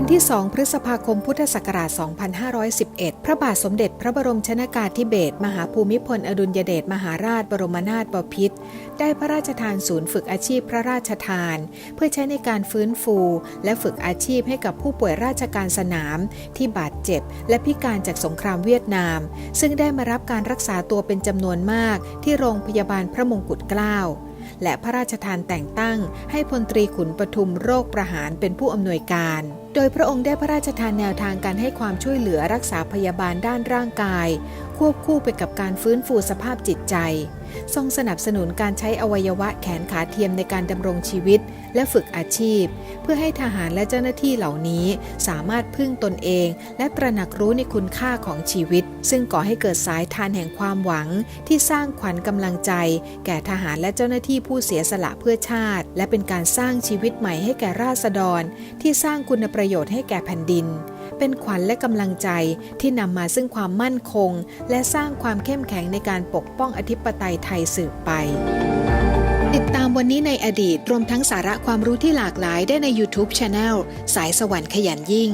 วันที่ 2 พฤษภาคมพุทธศักราช 2511 พระบาทสมเด็จพระบรมชนากาธิเบศรมหาภูมิพลอดุลยเดชมหาราชบรมนาถบพิตรได้พระราชทานศูนย์ฝึกอาชีพพระราชทาน เพื่อใช้ในการฟื้นฟู และฝึกอาชีพให้กับผู้ป่วยราชการสนามที่บาดเจ็บ และพิการจากสงครามเวียดนาม ซึ่งได้มารับการรักษาตัวเป็นจำนวนมากที่โรงพยาบาลพระมงกุฎเกล้า และพระราชทานแต่งตั้ง ให้พลตรีขุนปทุมโรคประหารเป็นผู้อำนวยการ โดยพระองค์ได้พระราชทานแนวทางการให้ความช่วยเหลือรักษาพยาบาลด้านร่างกาย ควบคู่ไปกับการฟื้นฟูสภาพจิตใจ ทรงสนับสนุนการใช้อวัยวะแขนขาเทียมในการดำรงชีวิต และฝึกอาชีพ เพื่อให้ทหารและเจ้าหน้าที่เหล่านี้ สามารถพึ่งตนเอง และตระหนักรู้ในคุณค่าของชีวิต ซึ่งก่อให้เกิดสายทานแห่งความหวัง ที่สร้างขวัญกำลังใจ แก่ทหารและเจ้าหน้าที่ผู้เสียสละเพื่อชาติ และเป็นการสร้างชีวิตใหม่ให้แก่ราษฎร ที่สร้างคุณประโยชน์ให้แก่แผ่นดิน เป็นขวัญและกำลังใจที่นำมาซึ่งความมั่นคง และสร้างความเข้มแข็งในการปกป้องอธิปไตยไทยสืบไป ติดตามวันนี้ในอดีตรวมทั้งสาระความรู้ที่หลากหลายได้ใน YouTube Channel สายสวรรค์ขยันยิ่ง